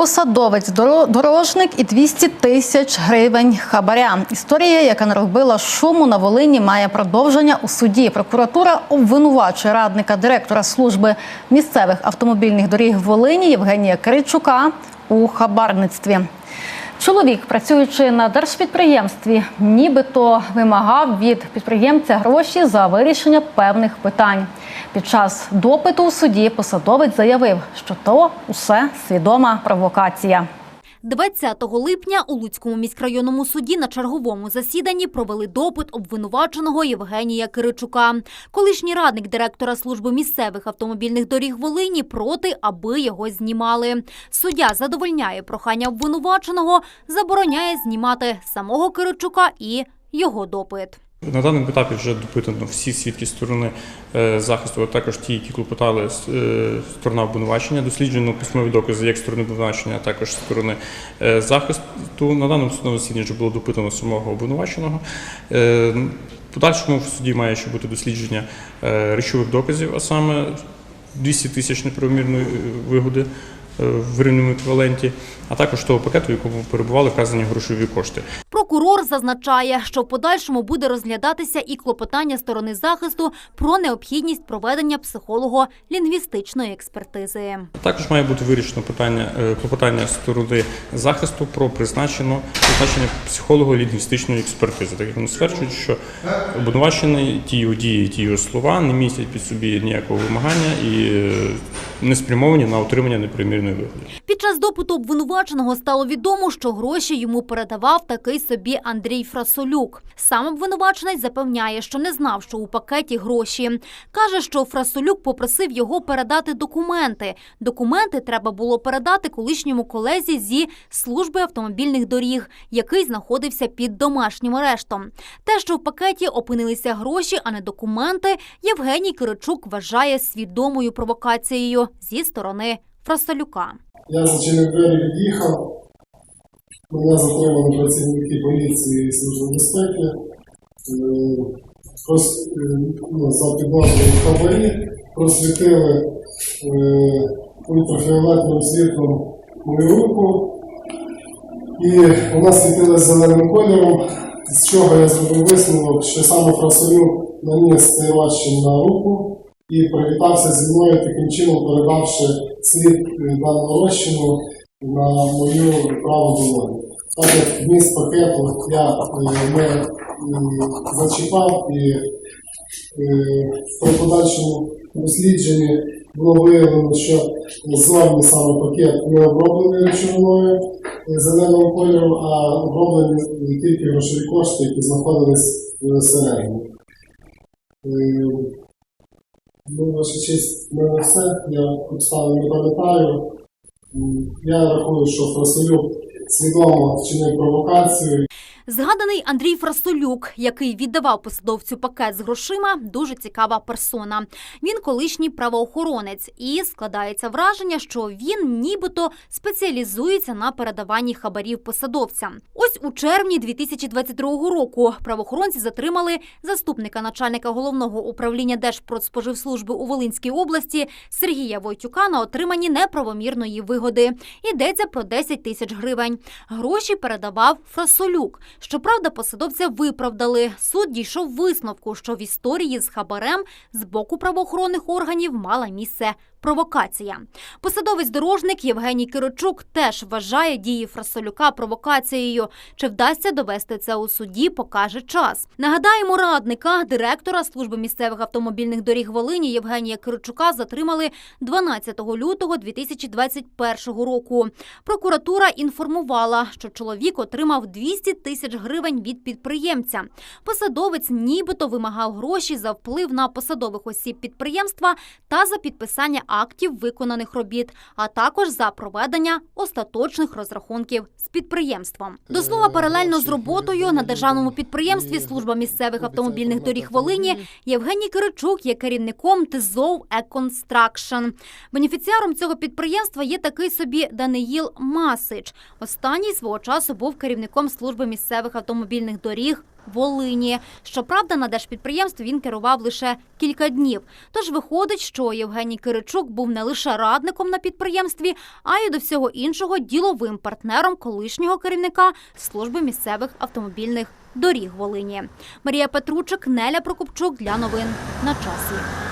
Посадовець, дорожник і 200 тисяч гривень хабаря. Історія, яка наробила шуму на Волині, має продовження у суді. Прокуратура обвинувачує радника директора служби місцевих автомобільних доріг Волині Євгенія Киричука у хабарництві. Чоловік, працюючи на держпідприємстві, нібито вимагав від підприємця гроші за вирішення певних питань. Під час допиту у суді посадовець заявив, що то усе свідома провокація. 20 липня у Луцькому міськрайонному суді на черговому засіданні провели допит обвинуваченого Євгенія Киричука. Колишній радник директора служби місцевих автомобільних доріг Волині проти, аби його знімали. Суддя задовольняє прохання обвинуваченого, забороняє знімати самого Киричука і його допит. На даному етапі вже допитано всі свідки сторони е, захисту, а також ті, які клопотали е, сторона обвинувачення. Досліджено письмові докази як сторони обвинувачення, а також сторони е, захисту. На даному судовому засіданні вже було допитано самого обвинуваченого. Подальшому в суді має ще бути дослідження речових доказів, а саме 200 тисяч неправомірної вигоди в гривневому еквіваленті, а також того пакету, в якому перебували вказані грошові кошти. Прокурор зазначає, що в подальшому буде розглядатися і клопотання сторони захисту про необхідність проведення психолого-лінгвістичної експертизи. Також має бути вирішено питання е, клопотання сторони захисту про призначено призначення психолого-лінгвістичної експертизи, так як вони стверджують, що обвинувачений ті його дії, ті його слова не містять під собі ніякого вимагання і е, не спрямовані на отримання непримірної вигоди. Під час допиту обвинуваченого стало відомо, що гроші йому передавав такий собі Андрій Фрасолюк. Сам обвинувачений запевняє, що не знав, що у пакеті гроші. Каже, що Фрасолюк попросив його передати документи. Документи треба було передати колишньому колезі зі служби автомобільних доріг, який знаходився під домашнім арештом. Те, що в пакеті опинилися гроші, а не документи, Євгеній Киричук вважає свідомою провокацією зі сторони Фрасолюка. Я зачинив двері, від'їхав. Мене затримали працівники поліції і служби безпеки. За підозрою в хабарі просвітили е, ультрафіолетовим світлом мою руку. І вона світилась зеленим кольором, з чого я зробив висновок, що саме Фрасолюк наніс цей на руку і привітався зі мною таким чином, передавши слід е, даного розчину на мою праву долоню. Так як вміст пакету я е, не е, зачіпав і при подальшому дослідженні було виявлено, що зовні саме пакет не оброблений речовиною зеленого кольору, а оброблені тільки грошові кошти, які знаходились всередині. Ну, ваша честь, мене все. Я обставин не пам'ятаю. Я рахую, що Фрасилюк свідомо вчинив провокацію Згаданий Андрій Фрасолюк, який віддавав посадовцю пакет з грошима, дуже цікава персона. Він колишній правоохоронець, і складається враження, що він нібито спеціалізується на передаванні хабарів посадовцям. Ось у червні 2022 року правоохоронці затримали заступника начальника головного управління Держпродспоживслужби у Волинській області Сергія Войтюка на отриманні неправомірної вигоди. Йдеться про 10 тисяч гривень. Гроші передавав Фрасолюк. Щоправда, посадовця виправдали. Суд дійшов висновку, що в історії з хабарем з боку правоохоронних органів мала місце провокація. Посадовець-дорожник Євгеній Киричук теж вважає дії Фрасолюка провокацією. Чи вдасться довести це у суді, покаже час. Нагадаємо, радника директора служби місцевих автомобільних доріг Волині Євгенія Киричука затримали 12 лютого 2021 року. Прокуратура інформувала, що чоловік отримав 200 тисяч гривень від підприємця. Посадовець нібито вимагав гроші за вплив на посадових осіб підприємства та за підписання актів виконаних робіт, а також за проведення остаточних розрахунків з підприємством. До слова, паралельно з роботою на державному підприємстві служба місцевих автомобільних доріг Волині Євгеній Киричук є керівником ТЗОВ «Еконстракшн». Бенефіціаром цього підприємства є такий собі Даниїл Масич. Останній свого часу був керівником служби місцевих автомобільних доріг Волині. Щоправда, на держпідприємстві він керував лише кілька днів. Тож виходить, що Євгеній Киричук був не лише радником на підприємстві, а й до всього іншого діловим партнером колишнього керівника служби місцевих автомобільних доріг Волині. Марія Петручик, Неля Прокопчук для новин на часі.